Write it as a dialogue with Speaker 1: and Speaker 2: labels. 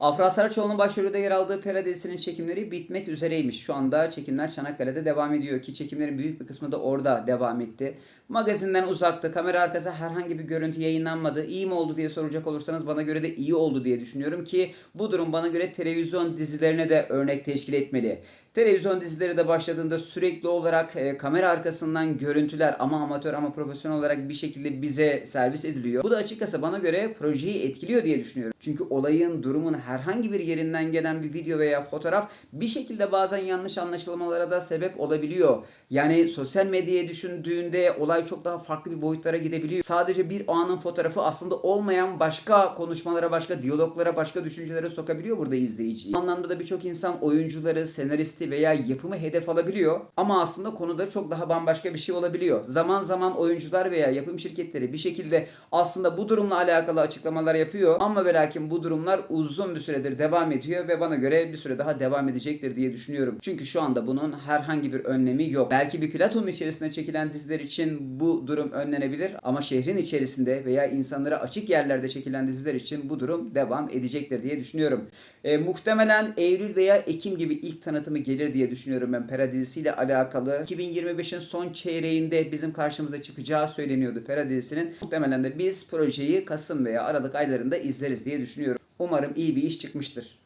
Speaker 1: Afra Saraçoğlu'nun başrolünde yer aldığı Pera dizisinin çekimleri bitmek üzereymiş. Şu anda çekimler Çanakkale'de devam ediyor ki çekimlerin büyük bir kısmı da orada devam etti. Magazinden uzaktı. Kamera arkası herhangi bir görüntü yayınlanmadı. İyi mi oldu diye soracak olursanız bana göre de iyi oldu diye düşünüyorum ki bu durum bana göre televizyon dizilerine de örnek teşkil etmeli. Televizyon dizileri de başladığında sürekli olarak e, kamera arkasından görüntüler ama amatör ama profesyonel olarak bir şekilde bize servis ediliyor. Bu da açıkçası bana göre projeyi etkiliyor diye düşünüyorum. Çünkü olayın, durumun herhangi bir yerinden gelen bir video veya fotoğraf bir şekilde bazen yanlış anlaşılmalara da sebep olabiliyor. Yani sosyal medyaya düşündüğünde olay çok daha farklı bir boyutlara gidebiliyor. Sadece bir anın fotoğrafı aslında olmayan başka konuşmalara, başka diyaloglara, başka düşüncelere sokabiliyor burada izleyiciyi. Bu anlamda da birçok insan oyuncuları, senaristi veya yapımı hedef alabiliyor. Ama aslında konuda çok daha bambaşka bir şey olabiliyor. Zaman zaman oyuncular veya yapım şirketleri bir şekilde aslında bu durumla alakalı açıklamalar yapıyor. Ama ve lakin bu durumlar uzun bir süredir devam ediyor ve bana göre bir süre daha devam edecektir diye düşünüyorum. Çünkü şu anda bunun herhangi bir önlemi yok. Belki bir platonun içerisinde çekilen diziler için bu durum önlenebilir ama şehrin içerisinde veya insanlara açık yerlerde çekilen diziler için bu durum devam edecektir diye düşünüyorum. E, muhtemelen Eylül veya Ekim gibi ilk tanıtımı gelir diye düşünüyorum ben Pera dizisiyle alakalı. 2025'in son çeyreğinde bizim karşımıza çıkacağı söyleniyordu Pera dizisinin. Muhtemelen de biz projeyi Kasım veya Aralık aylarında izleriz diye düşünüyorum. Umarım iyi bir iş çıkmıştır.